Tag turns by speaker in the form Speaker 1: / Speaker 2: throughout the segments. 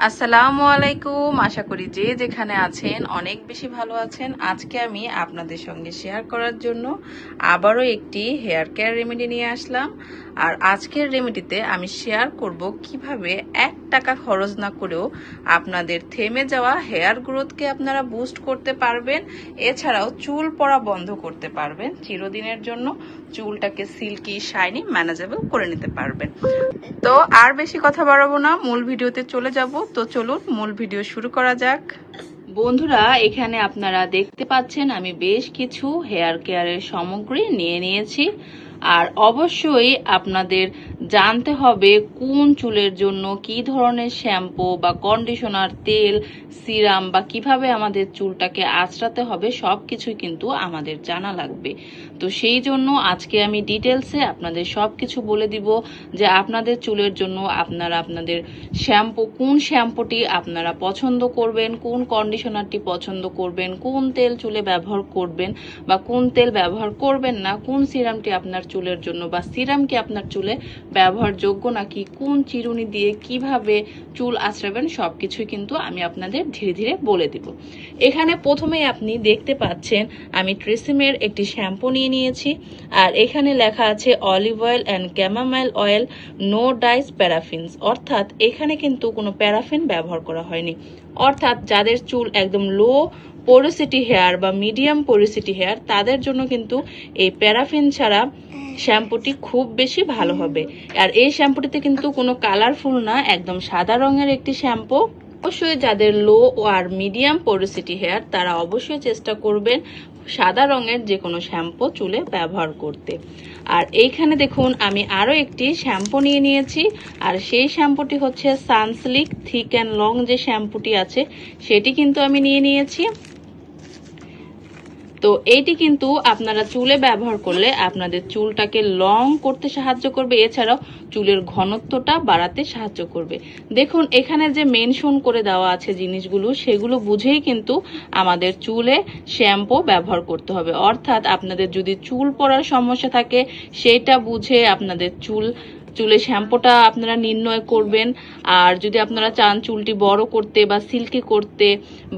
Speaker 1: আসসালামু আলাইকুম। আশা করি যে যেখানে আছেন অনেক বেশি ভালো আছেন। আজকে আমি আপনাদের সঙ্গে শেয়ার করার জন্য আবারও একটি হেয়ার কেয়ার রেমেডি নিয়ে আসলাম। আর আজকের রেমেডিতে আমি শেয়ার করব কীভাবে এক টাকা খরচ না করেও আপনাদের থেমে যাওয়া হেয়ার গ্রোথকে আপনারা বুস্ট করতে পারবেন। এছাড়াও চুল পড়া বন্ধ করতে পারবেন। চিরদিনের জন্য চুলটাকে সিল্কি শাইনি ম্যানেজেবল করে নিতে পারবেন। তো আর বেশি কথা বাড়াবো না, মূল ভিডিওতে চলে যাব। তো চলুন মূল ভিডিও শুরু করা যাক। বন্ধুরা, এখানে আপনারা দেখতে পাচ্ছেন আমি বেশ কিছু হেয়ার কেয়ারের সামগ্রী নিয়ে নিয়েছি। আর অবশ্যই আপনাদের জানতে হবে কোন চুলের জন্য কি ধরনের শ্যাম্পু বা কন্ডিশনার তেল, সিরাম বা কীভাবে আমাদের চুলটাকে আঁচড়াতে হবে সব কিছুই কিন্তু আমাদের জানা লাগবে। তো সেই জন্য আজকে আমি ডিটেলসে আপনাদের সব কিছু বলে দিব যে আপনাদের চুলের জন্য আপনারা আপনাদের শ্যাম্পু, কোন শ্যাম্পুটি আপনারা পছন্দ করবেন, কোন কন্ডিশনারটি পছন্দ করবেন, কোন তেল চুলে ব্যবহার করবেন বা কোন তেল ব্যবহার করবেন না, কোন সিরামটি আপনার চুলের জন্য বা সিরাম কি আপনার চুলে ব্যবহারযোগ্য নাকি কোন চিরুনি দিয়ে কীভাবে চুল আঁচড়াবেন সবকিছুই কিন্তু আমি আপনাদের ধীরে ধীরে বলে দিব। এখানে প্রথমেই আপনি দেখতে পাচ্ছেন, আমি ট্রেসিমের একটি শ্যাম্পু নিয়ে নিয়েছি আর এখানে লেখা আছে olive oil and chamomile oil, no dyes paraffins. অর্থাৎ এখানে কিন্তু কোনো প্যারাফিন ব্যবহার করা হয়নি। অর্থাৎ যাদের চুল একদম লো পোরোসিটি হেয়ার বা মিডিয়াম পোরোসিটি হেয়ার তাদের জন্য কিন্তু এই প্যারাফিন ছাড়া শ্যাম্পুটি খুব বেশি ভালো হবে। আর এই শ্যাম্পুটিতে কিন্তু কোনো কালারফুল না, একদম সাদা রঙের একটি শ্যাম্পু অবশ্যই যাদের লো আর মিডিয়াম পোরোসিটি হেয়ার তারা অবশ্যই চেষ্টা করবেন সাদা রঙের যে কোনো শ্যাম্পু চুলে ব্যবহার করতে। আর এইখানে দেখুন, আমি আরও একটি শ্যাম্পু নিয়ে নিয়েছি। আর সেই শ্যাম্পুটি হচ্ছে সানসিল্ক থিক অ্যান্ড লং যে শ্যাম্পুটি আছে, সেটি কিন্তু আমি নিয়ে নিয়েছি। তো এইটি কিন্তু আপনারা চুলে ব্যবহার করলে আপনাদের চুলটাকে লং করতে সাহায্য করবে। এছাড়াও চুলের ঘনত্বটা বাড়াতে সাহায্য করবে। দেখুন, এখানে যে মেনশন করে দেওয়া আছে জিনিসগুলো, সেগুলো বুঝেই কিন্তু আমাদের চুলে শ্যাম্পু ব্যবহার করতে হবে। অর্থাৎ আপনাদের যদি চুল পড়ার সমস্যা থাকে, সেটা বুঝে আপনাদের চুল চুলে শ্যাম্পুটা আপনারা নির্ণয় করবেন। আর যদি আপনারা চান চুলটি বড় করতে বা সিল্কি করতে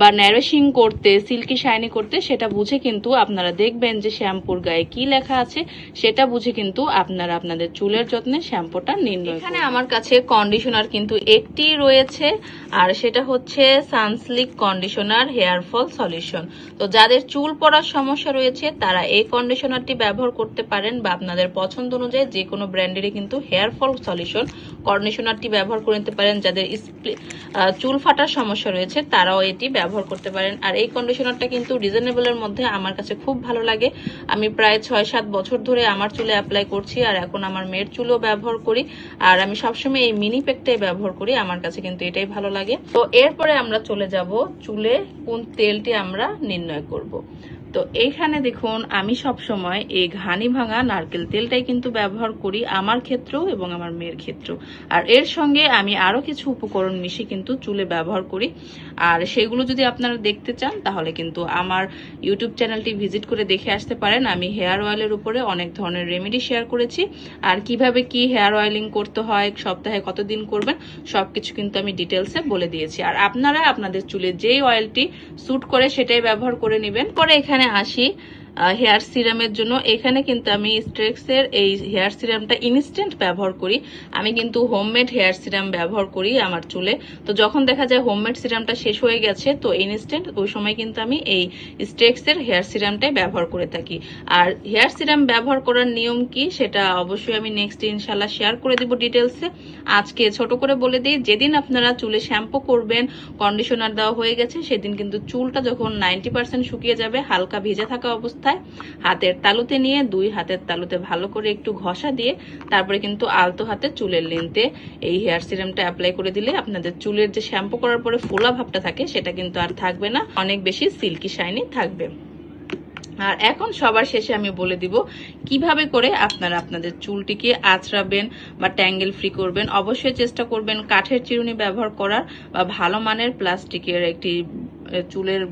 Speaker 1: বা ন্যারেশিং করতে সিল্কি শাইনি করতে সেটা বুঝে কিন্তু আপনারা দেখবেন যে শ্যাম্পুর গায়ে কি লেখা আছে সেটা বুঝে কিন্তু আপনারা আপনাদের চুলের যত্নে শ্যাম্পুটা নির্ণয় এখানে আমার কাছে কন্ডিশনার কিন্তু একটি রয়েছে। আর সেটা হচ্ছে Sunsilk conditioner, hair fall solution. তো যাদের চুল পড়ার সমস্যা রয়েছে, তারা এই কন্ডিশনারটি ব্যবহার করতে পারেন বা আপনাদের পছন্দ অনুযায়ী যে কোনো ব্র্যান্ডেরই কিন্তু হেয়ার ফল সলিউশন কন্ডিশনারটি ব্যবহার করে নিতে পারেন যাদের চুল ফাটার সমস্যা রয়েছে, তারাও এটি ব্যবহার করতে পারেন। আর এই কন্ডিশনারটা কিন্তু রিজনেবলের মধ্যে আমার কাছে খুব ভালো লাগে। আমি প্রায় ছয় সাত বছর ধরে আমার চুলে অ্যাপ্লাই করছি আর এখন আমার মেয়ের চুলও ব্যবহার করি। আর আমি সবসময় এই মিনি প্যাকটাই ব্যবহার করি, আমার কাছে কিন্তু এটাই ভালো লাগে। তো এরপরে আমরা চলে যাব চুলে কোন তেলটি আমরা নির্ণয় করব। তো এইখানে দেখুন, আমি সব সময় এই ঘানি ভাঙা নারকেল তেলটাই কিন্তু ব্যবহার করি আমার ক্ষেত্রেও এবং আমার মেয়ের ক্ষেত্রেও। আর এর সঙ্গে আমি আরও কিছু উপকরণ মিশিয়ে কিন্তু চুলে ব্যবহার করি। আর সেগুলো যদি আপনারা দেখতে চান, তাহলে কিন্তু আমার ইউটিউব চ্যানেলটি ভিজিট করে দেখে আসতে পারেন। আমি হেয়ার অয়েলের উপরে অনেক ধরনের রেমেডি শেয়ার করেছি। আর কীভাবে কি হেয়ার অয়েলিং করতে হয়, সপ্তাহে কতদিন করবেন সব কিছু কিন্তু আমি ডিটেলসে বলে দিয়েছি। আর আপনারা আপনাদের চুলে যেই অয়েলটি স্যুট করে সেটাই ব্যবহার করে নেবেন। পরে এখানে আসি। হেয়ার সিরামের জন্য। এখানে কিন্তু আমি স্ট্রেক্সের এই হেয়ার সিরামটা ইনস্ট্যান্ট ব্যবহার করি। আমি কিন্তু হোমমেড হেয়ার সিরাম ব্যবহার করি আমার চুলে। তো যখন দেখা যায় হোমমেড সিরামটা শেষ হয়ে গেছে, তো ইনস্ট্যান্ট ওই সময় কিন্তু আমি এই স্ট্রেক্সের হেয়ার সিরামটাই ব্যবহার করে থাকি। আর হেয়ার সিরাম ব্যবহার করার নিয়ম কি সেটা অবশ্যই আমি নেক্সট ইনশাল্লাহ শেয়ার করে দিব ডিটেলসে আজকে ছোট করে বলে দিই, যেদিন আপনারা চুলে শ্যাম্পু করবেন কন্ডিশনার দেওয়া হয়ে গেছে, সেদিন কিন্তু চুলটা যখন নাইনটি পার্সেন্ট শুকিয়ে যাবে, হালকা ভিজে থাকা অবস্থায়। হাতের তালুতে নিয়ে দুই হাতের তালুতে ভালো করে একটু ঘষা দিয়ে তারপরে কিন্তু আলতো হাতে চুলের লেন্থে এই হেয়ার সিরামটা অ্যাপ্লাই করে দিলে আপনাদের চুলের যে শ্যাম্পু করার পরে ফোলা ভাবটা থাকে, সেটা কিন্তু আর থাকবে না। অনেক বেশি সিল্কি শাইনি থাকবে। আর এখন সবার শেষে আমি বলে দিব কীভাবে করে আপনারা আপনাদের চুলটিকে আঁচড়াবেন বা ট্যাঙ্গেল ফ্রি করবেন। অবশ্যই চেষ্টা করবেন কাঠের চিরুনি ব্যবহার করার বা ভালো মানের প্লাস্টিকের একটি চুলের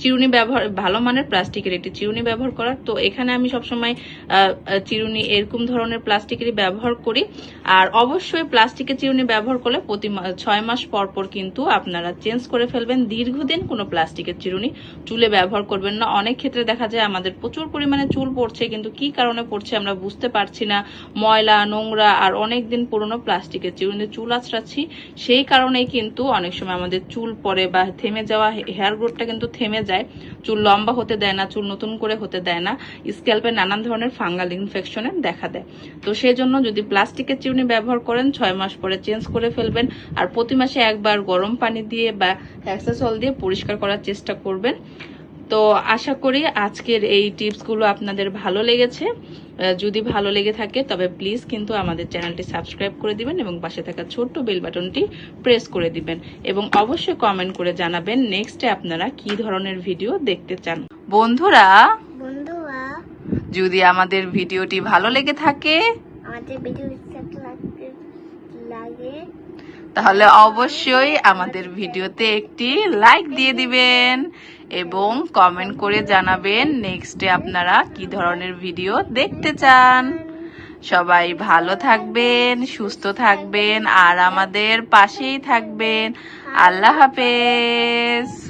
Speaker 1: চিরুনি ব্যবহার, ভালো মানের প্লাস্টিকের একটি চিরুনি ব্যবহার করার তো এখানে আমি সবসময় চিরুনি এরকম ধরনের প্লাস্টিকেরই ব্যবহার করি। আর অবশ্যই প্লাস্টিকের চিরুনি ব্যবহার করলে প্রতি ছয় মাস পর পর কিন্তু আপনারা চেঞ্জ করে ফেলবেন। দীর্ঘদিন কোনো প্লাস্টিকের চিরুনি চুলে ব্যবহার করবেন না। অনেক ক্ষেত্রে দেখা যায় আমাদের প্রচুর পরিমাণে চুল পড়ছে, কিন্তু কি কারণে পড়ছে আমরা বুঝতে পারছি না। ময়লা, নোংরা আর অনেক দিন পুরনো প্লাস্টিকের চিরুনি চুল আঁচড়াচ্ছি সেই কারণেই কিন্তু অনেক সময় আমাদের চুল পড়ে বা থেমে যাওয়া হেয়ার গ্রোথটা কিন্তু থেমে যায়, চুল লম্বা হতে দেয় না, চুল নতুন করে হতে দেয় না, স্ক্যাল্পে নানান ধরনের ফাঙ্গাল ইনফেকশনের দেখা দেয়। তো সেই জন্য যদি প্লাস্টিকের চিমনি ব্যবহার করেন, ছয় মাস পরে চেঞ্জ করে ফেলবেন, আর প্রতি মাসে একবার গরম পানি দিয়ে বা হ্যাক্সাসল দিয়ে পরিষ্কার করার চেষ্টা করবেন। তো আশা করি আজকের এই টিপসগুলো আপনাদের ভালো লেগেছে। যদি ভালো লেগে থাকে তবে প্লিজ কিন্তু আমাদের চ্যানেলটি সাবস্ক্রাইব করে দিবেন এবং পাশে থাকা ছোট্ট বেল বাটনটি প্রেস করে দিবেন এবং অবশ্যই কমেন্ট করে জানাবেন নেক্সটে আপনারা কি ধরনের ভিডিও দেখতে চান। বন্ধুরা যদি আমাদের ভিডিওটি ভালো লেগে থাকে তাহলে অবশ্যই আমাদের ভিডিওতে একটি লাইক দিয়ে দিবেন। এবং কমেন্ট করে জানাবেন নেক্সটে আপনারা কি ধরনের ভিডিও দেখতে চান। সবাই ভালো থাকবেন, সুস্থ থাকবেন, আর আমাদের পাশেই থাকবেন। আল্লাহ হাফেজ।